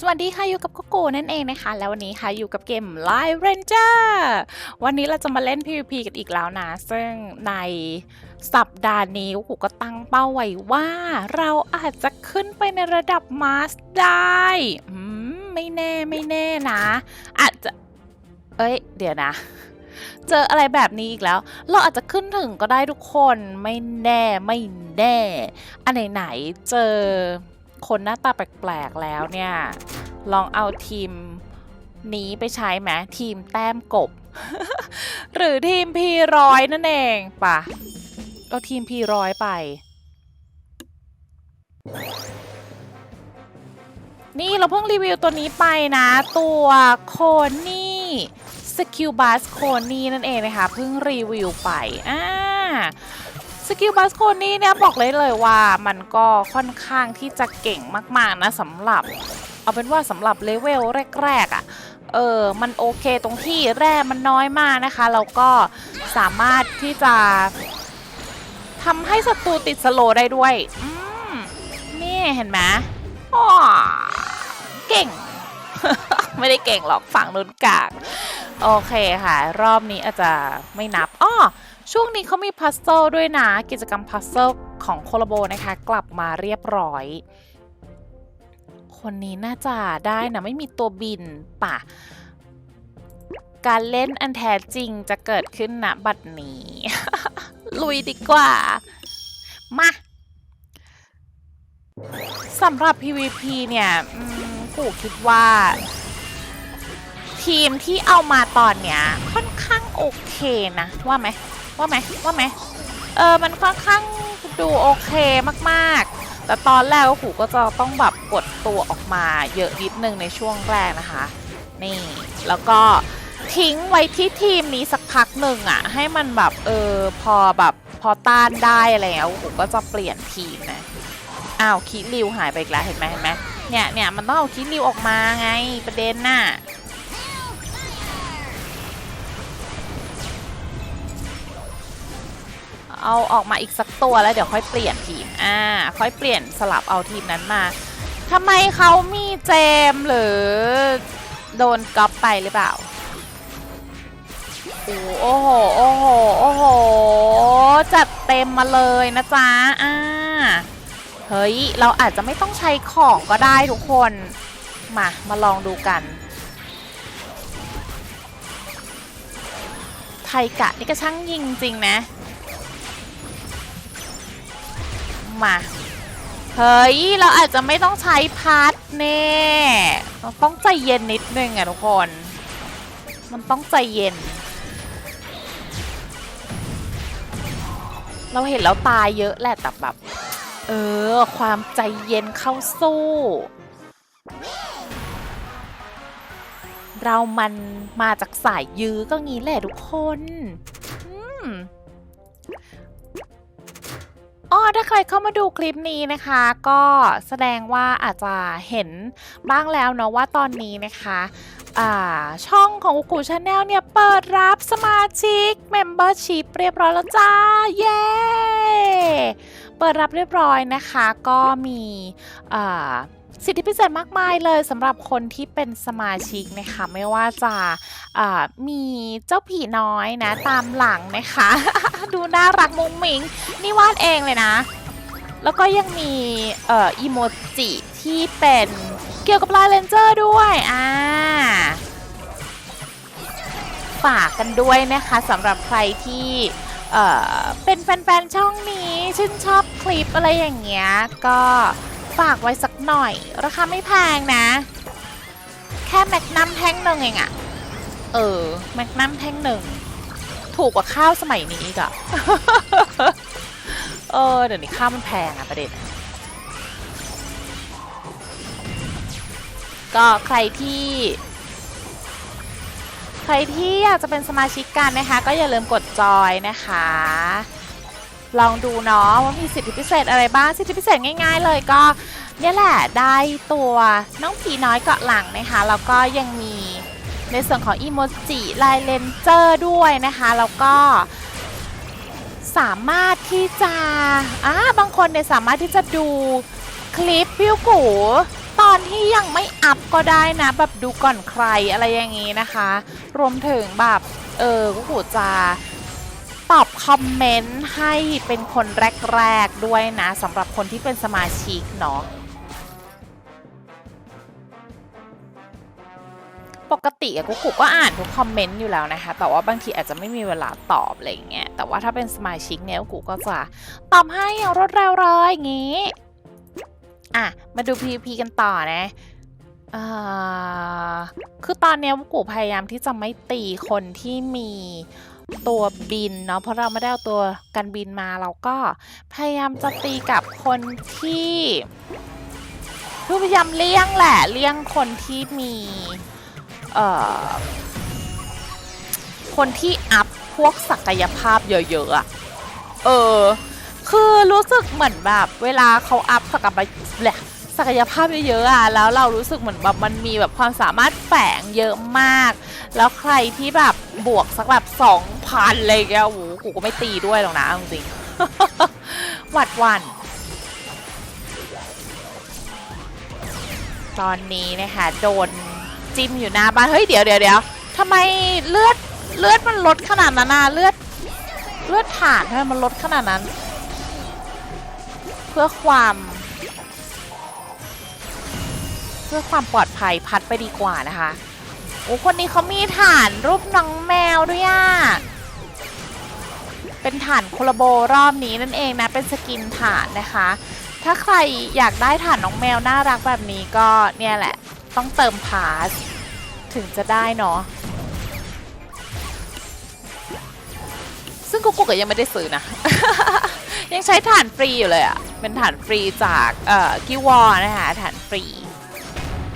สวัสดีค่ะ อยู่กับโกโก้นั่นเองนะคะ แล้ววันนี้ค่ะอยู่กับเกม Live Ranger วันนี้เราจะมาเล่น PVP กันอีกแล้วนะ ซึ่งในสัปดาห์นี้กูก็ตั้งเป้าไว้ว่า เราอาจจะขึ้นไปในระดับมาสได้อืมไม่แน่ไม่แน่นะ อาจจะ เอ้ย เดี๋ยวนะ เจออะไรแบบนี้อีกแล้ว เราอาจจะขึ้นถึงก็ได้ทุกคนไม่แน่ไม่แน่ อันไหนๆเจอ คนหน้าตาแปลกๆแล้วเนี่ย ลองเอาทีมนี้ไปใช้ไหมทีมแต้มกบ หรือทีมพีร้อยนั่นเองปะเอาทีมพีร้อยไป นี่เราเพิ่งรีวิวตัวนี้ไปนะ ตัวโคนี่สกิลบัสโคนี่นั่นเองนะคะ เพิ่งรีวิวไปอ่า สกิลบัสโคนี่เนี่ยบอกเลยเลยว่ามันก็ค่อนข้างที่จะเก่งมากๆนะสำหรับ เอาเป็นว่าสำหรับเลเวลแรก ๆอะ่ะเออ มันโอเคตรงที่แร่มันน้อยมากนะคะแล้วก็สามารถที่จะทำให้ศัตรูติดสโลได้ด้วย อืม นี่เห็นไหมอ๋อเก่ง ไม่ได้เก่งหรอกฝั่งนุนกาก โอเคค่ะ รอบนี้อาจจะไม่นับอ้อ ช่วงนี้เขามีพัซเซิลด้วยนะ กิจกรรมพัซเซิลของโคลโบนะคะ กลับมาเรียบร้อย คนนี้น่าจะได้นะ ไม่มีตัวบินป่ะ การเล่นอันแท้จริงจะเกิดขึ้นณบัดนี้ ลุยดีกว่า มาสำหรับ PVP เนี่ยกูคิดว่า ทีมที่เอามาตอนเนี้ย ค่อนข้างโอเคนะ ว่าไหม ว่าไหมว่าไหมเออมันค่อนข้างดูโอเคมากๆ แต่ตอนแรกหูก็จะต้องแบบกดตัวออกมาเยอะนิดนึงในช่วงแรกนะคะ นี่แล้วก็ทิ้งไว้ที่ทีมนี้สักพักหนึ่งอะให้มันแบบเออพอแบบพอต้านได้อะไรแล้วกูก็จะเปลี่ยนทีมนะอ้าวคิริวหายไปอีกแล้วเห็นไหมเห็นไหมเนี่ยเนี่ยมันต้องเอาคิริวออกมาไงประเด็นน่ะ เอาออกมาอีกสักตัวแล้วเดี๋ยวค่อยเปลี่ยนทีม อ่า ค่อยเปลี่ยนสลับเอาทีมนั้นมาทำไมเขามีเจมหรือโดนก๊อปไปหรือเปล่า โอ้โห โอ้โห โอ้โห จัดเต็มมาเลยนะจ๊ะ อ่า เฮ้ย เราอาจจะไม่ต้องใช้ของก็ได้ทุกคน มา มาลองดูกัน ไทกะนี่ก็ช่างยิงจริงนะ มา เฮ้ย เราอาจจะไม่ต้องใช้พัดแน่เราต้องใจเย็นนิดนึงอะทุกคน มันต้องใจเย็น เราเห็นแล้วตายเยอะแหละแต่แบบ เออ ความใจเย็นเข้าสู้ เรามันมาจากสายยื้อก็งี้แหละทุกคน อืม อ๋อถ้าใครเข้ามาดูคลิปนี้นะคะ ก็แสดงว่าอาจจะเห็นบ้างแล้วเนาะว่าตอนนี้นะคะช่องของกูชาแนลเนี่ย เปิดรับสมาชิก Membership เรียบร้อยแล้วจ้า เย้ เปิดรับเรียบร้อยนะคะ ก็มีอ่า สิทธิพิเศษมากมายเลยสำหรับคนที่เป็นสมาชิกนะคะไม่ว่าจะมีเจ้าผีน้อยนะตามหลังนะคะ ดูน่ารักมุ้งมิงนี่วาดเองเลยนะ แล้วก็ยังมีอ,อีโมจิที่เป็นเกี่ยวกับลายเลนเจอร์ด้วยอ่าฝากกันด้วยนะคะสำหรับใครที่เป็นแฟนๆช่องนี้ชื่นชอบคลิปอะไรอย่างเงี้ยก็ ฝากไว้สักหน่อย ราคาไม่แพงนะ แค่แมกนัมแท่งหนึ่งเองอะเออ แมกนัมแท่งหนึ่ง ถูกกว่าข้าวสมัยนี้อีกอะเออ เดี๋ยวนี้ข้าวมันแพงอะประเด็นก็ใครที่ ใครที่อยากจะเป็นสมาชิกกันนะคะ ก็อย่าลืมกดจอยนะคะ ลองดูเนาะว่ามีสิทธิพิเศษอะไรบ้าง สิทธิพิเศษง่ายๆเลยก็เนี่ยแหละได้ตัวน้องผีน้อยเกาะหลังนะคะแล้วก็ยังมีในส่วนของอีโมจิลายเลนเจอร์ด้วยนะคะแล้วก็สามารถที่จะอ่าบางคนเนี่ยสามารถที่จะดูคลิปพิวกูตอนที่ยังไม่อัพก็ได้นะ แบบดูก่อนใครอะไรอย่างนี้นะคะ รวมถึงแบบเออกูกูจะ ตอบคอมเมนต์ให้เป็นคนแรก ๆ ด้วยนะสำหรับคนที่เป็นสมาชิกเนาะปกติอะกุ๊กกุ๊กก็อ่านทุกคอมเมนต์อยู่แล้วนะคะ แต่ว่าบางทีอาจจะไม่มีเวลาตอบอะไรเงี้ย แต่ว่าถ้าเป็นสมาชิกเนี่ยกุ๊กก็จะตอบให้อย่างรวดเร็วเลยอย่างงี้ อะ มาดู PVP กันต่อนะอคือตอนเนี้ยกุ๊กกุ๊กพยายามที่จะไม่ตีคนที่มี ตัวบินเนาะเพราะเราไม่ได้เอาตัวกันบินมาเราก็พยายามจะตีกับคนที่คือพยายามเลี่ยงแหละเลี่ยงคนที่มีเอ่อคนที่อัพพวกศักยภาพเยอะๆอะเออ คือรู้สึกเหมือนแบบ เวลาเขาอัพศักยภาพแหละศักยภาพเยอะๆอะแล้วเรารู้สึกเหมือนแบบมันมีแบบความสามารถแฝงเยอะมาก แล้วใครที่แบบบวกสักแบบสอง พันอะไรอย่างเงี้ยโอ้โหกูก็ไม่ตีด้วยหรอกนะจริงหวัดวัน ตอนนี้นะคะโดนจิ้มอยู่หน้าบ้าน เฮ้ย เดี๋ยวเดี๋ยวเดี๋ยวทำไมเลือดเลือดมันลดขนาดนั้นน่ะเลือดเลือดฐานทำไมมันลดขนาดนั้น เพื่อความ เพื่อความปลอดภัยพัดไปดีกว่านะคะโอ้คนนี้เขามีฐานรูปน้องแมวด้วยอะ เป็นฐานโคลาโบรอบนี้นั่นเองนะ เป็นสกินฐานนะคะ ถ้าใครอยากได้ฐานน้องแมวน่ารักแบบนี้ก็เนี่ยแหละ ต้องเติมพาสถึงจะได้เนาะซึ่งกุ๊กกุ๊กก็ยังไม่ได้ซื้อนะ ยังใช้ฐานฟรีอยู่เลยอะ่ะเป็นฐานฟรีจากเอ่อกิวอนะคะฐานฟรี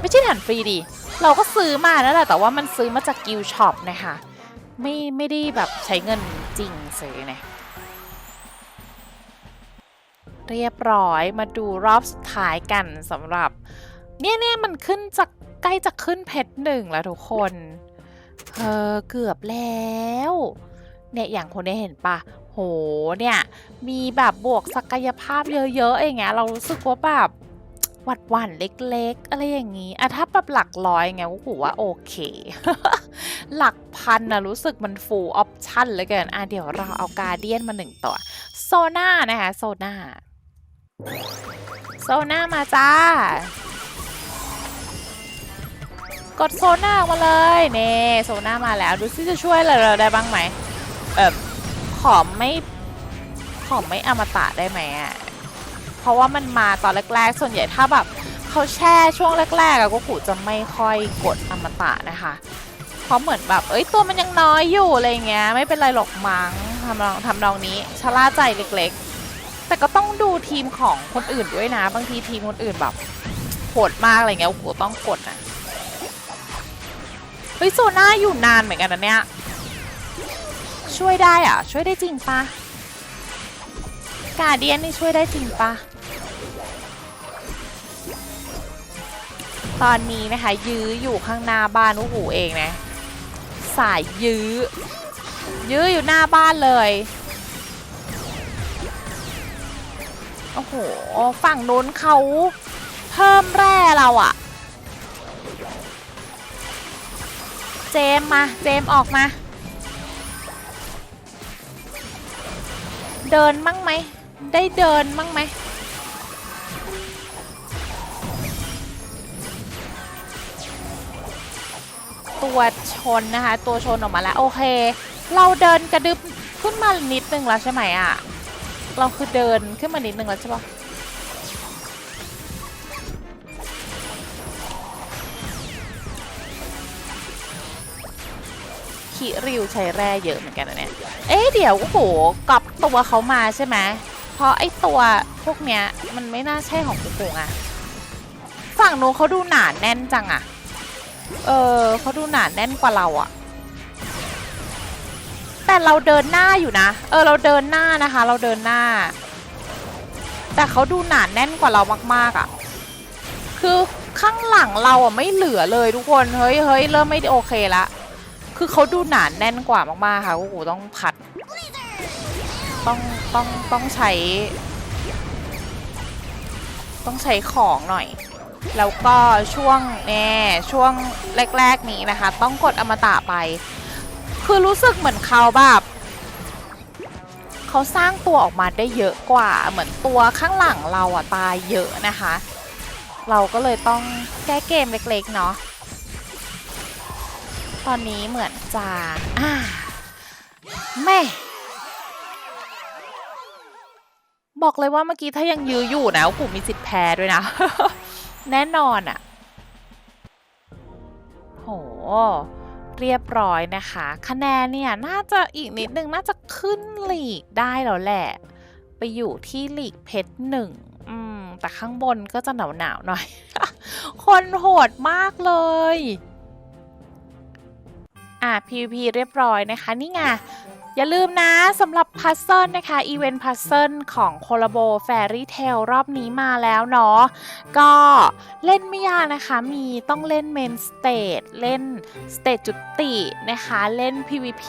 ไม่ใช่ฐานฟรีดิเราก็ซื้อมานั่นแหละแต่ว่ามันซื้อมาจากกิวช็อปนะคะไม่ไม่ได้แบบใช้เงิน จริงซื้อนะเรียบร้อยมาดูรอบสุดท้ายกันสำหรับ เนี่ยเนี่ยมันขึ้นจะใกล้จะขึ้นเพชรหนึ่งแล้วทุกคนเออเกือบแล้ว เนี่ยอย่างคนนี้เห็นปะโหเนี่ย มีแบบบวกศักยภาพเยอะๆอย่างเงี้ยเรารู้สึกว่าแบบ หวัดหวั่นเล็ก ๆ อะไรอย่างงี้อะถ้าแบบหลักร้อยไงก็ถือว่าโอเค หลักพันนะรู้สึกมัน full option เลยเกินอะเดี๋ยวเราเอากาเดียนมาหนึ่งตัวโซน่านะคะโซน่าโซน่ามาจ้ากดโซน่ามาเลยเน่โซน่ามาแล้วดูซิจะช่วยอะไรเราได้บ้างไหมเออขอไม่ขอไม่อมตะได้ไหมอะ เพราะว่ามันมาตอนแรกๆ ส่วนใหญ่ถ้าแบบเขาแช่ช่วงแรกๆอะก็กูจะไม่ค่อยกดอมตะนะคะ เพราะเหมือนแบบ เอ้ยตัวมันยังน้อยอยู่อะไรเงี้ย ไม่เป็นไรหรอกมั้งทำนองทำนองนี้ชะล่าใจเล็กๆ แต่ก็ต้องดูทีมของคนอื่นด้วยนะ บางทีทีมคนอื่นแบบโหดมากอะไรเงี้ยโอ้โหต้องกดนะเฮ้ยโซน่าอยู่นานเหมือนกันนะเนี่ยช่วยได้อะช่วยได้จริงปะกาเดียนนี่ช่วยได้จริงปะ ตอนนี้นะคะ ยื้ออยู่ข้างหน้าบ้านอูหูเองนะ สายยื้อ ยื้ออยู่หน้าบ้านเลยโอ้โหฝั่งโน้นเขาเพิ่มแร่เราอะเจมมา เจมออกมา เดินมั่งไหม ได้เดินมั่งไหม ตัวชนนะคะ ตัวชนออกมาแล้วโอเค เราเดินกระดึบขึ้นมานิดนึงแล้วใช่ไหมอะเราคือเดินขึ้นมานิดนึงแล้วใช่ปะคิริวใช้แร่เยอะเหมือนกันนะเนี่ย เอ๊ะเดี๋ยวโอ้โหกลับตัวเขามาใช่ไหมเพราะไอ้ตัวพวกเนี้ยมันไม่น่าใช่ของกุกงอะฝั่งนู้นเขาดูหนาแน่นจังอะ เออเขาดูหนาแน่นกว่าเราอะแต่เราเดินหน้าอยู่นะ เออเราเดินหน้านะคะ เราเดินหน้า แต่เขาดูหนาแน่นกว่าเรามากๆอะคือข้างหลังเราอะไม่เหลือเลยทุกคนเฮ้ยเฮ้ยเริ่มไม่โอเคละคือเขาดูหนาแน่นกว่ามากๆค่ะโอ้โหต้องพัด ต้องต้องต้องใช้ ต้องใช้ของหน่อย แล้วก็ช่วงแน่ช่วงแรก ๆ นี้นะคะ ต้องกดอมตะไป คือรู้สึกเหมือนเขาแบบเขาสร้างตัวออกมาได้เยอะกว่า เหมือนตัวข้างหลังเราอะตายเยอะนะคะ เราก็เลยต้องแก้เกมเล็ก ๆ เนาะตอนนี้เหมือนจะอ่าแม่บอกเลยว่าเมื่อกี้ถ้ายังยื้ออยู่นะกูมีสิทธิ์แพ้ด้วยนะ แน่นอนอะโห เรียบร้อยนะคะ คะแนนเนี่ย น่าจะอีกนิดนึง น่าจะขึ้นหลีกได้แล้วแหละ ไปอยู่ที่หลีกเพชรหนึ่งอืม แต่ข้างบนก็จะหนาวหนาวหน่อย คนโหดมากเลย อะ PVP เรียบร้อยนะคะ นี่ไง อย่าลืมนะสำหรับพัซเซิลนะคะอีเวนต์พัซเซิลของโคลาโบแฟรี่เทลรอบนี้มาแล้วเนาะก็เล่นไม่ยากนะคะมีต้องเล่นเมนสเตจเล่นสเตจจุตินะคะเล่น PVP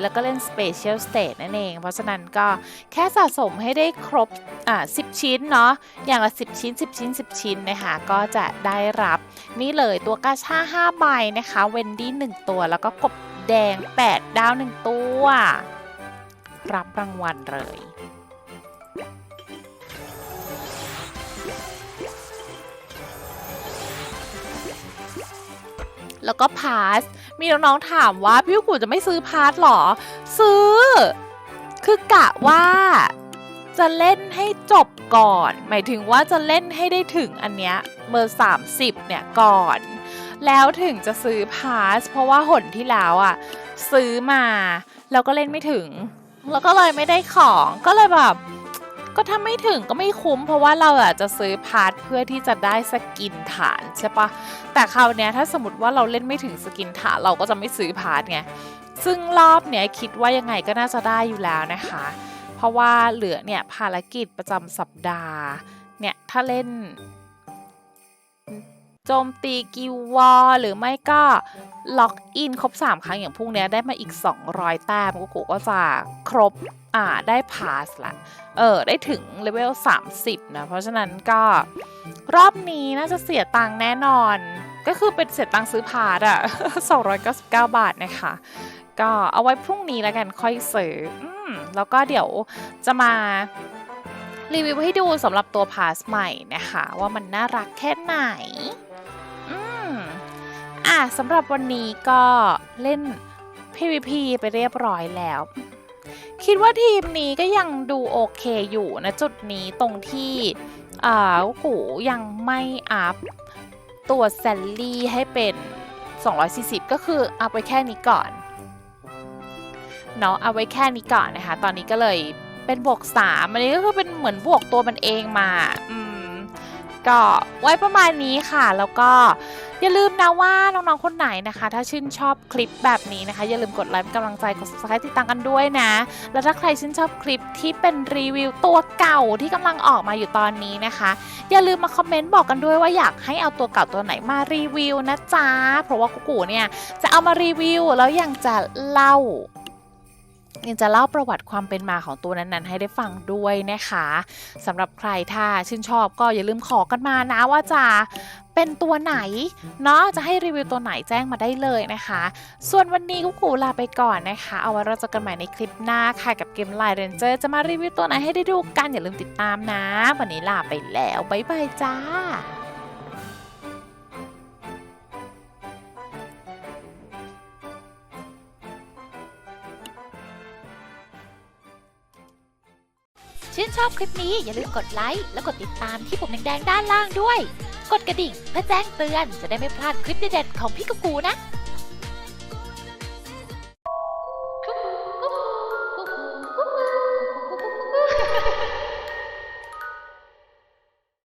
แล้วก็เล่น Special Stage นั่นเอง เพราะฉะนั้นก็แค่สะสมให้ได้ครบอ่า10 ชิ้นเนาะอย่างละ 10 ชิ้น 10 ชิ้น 10 ชิ้นนะคะก็จะได้รับนี่เลยตัวกาชา5ใบนะคะเวนดี้1ตัวแล้วก็กบแดง 8 ดาว 1 ตัว รับรางวัลเลย แล้วก็พาส มีน้องๆถามว่าพี่กูจะไม่ซื้อพาสหรอ ซื้อ คือกะว่าจะเล่นให้จบก่อน หมายถึงว่าจะเล่นให้ได้ถึงอันเนี้ยเบอร์ 30 เนี่ยก่อน แล้วถึงจะซื้อพาส เพราะว่าหนที่แล้วอะ ซื้อมา แล้วก็เล่นไม่ถึง แล้วก็เลยไม่ได้ของก็เลยแบบ ก็ถ้าไม่ถึงก็ไม่คุ้ม เพราะว่าเราอะจะซื้อพาร์ทเพื่อที่จะได้สกินฐานใช่ปะแต่คราวเนี้ยถ้าสมมติว่าเราเล่นไม่ถึงสกินฐานเราก็จะไม่ซื้อพาร์ทไงซึ่งรอบเนี้ยคิดว่ายังไงก็น่าจะได้อยู่แล้วนะคะ เพราะว่าเหลือเนี่ยภารกิจประจำสัปดาห์เนี่ยถ้าเล่นโจมตีกิววอลหรือไม่ก็ ล็อกอินครบ 3 ครั้งอย่างพวกนี้ได้มาอีก 200 แต้มกูกูก็จะครบอ่าได้พาสละ เออ ได้ถึงเลเวล 30 นะ เพราะฉะนั้นก็รอบนี้น่าจะเสียตังค์แน่นอน ก็คือเป็นเสียตังค์ซื้อพาสอะ299 บาทนะคะ ก็เอาไว้พรุ่งนี้แล้วกันค่อยซื้ออืมแล้วก็เดี๋ยวจะมารีวิวให้ดูสำหรับตัวพาสใหม่นะคะ ว่ามันน่ารักแค่ไหน อะสำหรับวันนี้ก็เล่น PVP ไปเรียบร้อยแล้ว คิดว่าทีมนี้ก็ยังดูโอเคอยู่นะจุดนี้ตรงที่อ่าโอ้โหยังไม่อัพตัวแซลลี่ให้เป็น 240 ก็คืออัพไว้แค่นี้ก่อนเนาะเอาไว้แค่นี้ก่อนนะคะ ตอนนี้ก็เลยเป็นบวก3อันนี้ก็คือเป็นเหมือนบวกตัวมันเองมาอืม ก็ไว้ประมาณนี้ค่ะ แล้วก็อย่าลืมนะว่าน้องๆคนไหนนะคะ ถ้าชื่นชอบคลิปแบบนี้นะคะ อย่าลืมกดไลค์กำลังใจกด subscribe ติดตามกันด้วยนะ แล้วถ้าใครชื่นชอบคลิปที่เป็นรีวิวตัวเก่าที่กำลังออกมาอยู่ตอนนี้นะคะ อย่าลืมมาคอมเมนต์บอกกันด้วยว่าอยากให้เอาตัวเก่าตัวไหนมารีวิวนะจ๊ะเพราะว่ากูกูเนี่ยจะเอามารีวิวแล้วยังจะเล่า ยังจะเล่าประวัติความเป็นมาของตัวนั้นๆ ให้ได้ฟังด้วยนะคะสำหรับใครถ้าชื่นชอบก็อย่าลืมขอกันมานะว่าจะเป็นตัวไหนเนาะจะให้รีวิวตัวไหนแจ้งมาได้เลยนะคะ ส่วนวันนี้กุ๊กูลาไปก่อนนะคะ เอาไว้เราจอกันใหม่ในคลิปหน้าค่ะกับเกมไลน์เรนเจอร์จะมารีวิวตัวไหนให้ได้ดูกันอย่าลืมติดตามนะ วันนี้ลาไปแล้วบ๊ายบายจ้า ชื่นชอบคลิปนี้อย่าลืมกดไลค์และกดติดตามที่ปุ่มแดงๆด้านล่างด้วย กดกระดิ่งเพื่อแจ้งเตือนจะได้ไม่พลาดคลิปเด็ดๆของพี่กักูนะ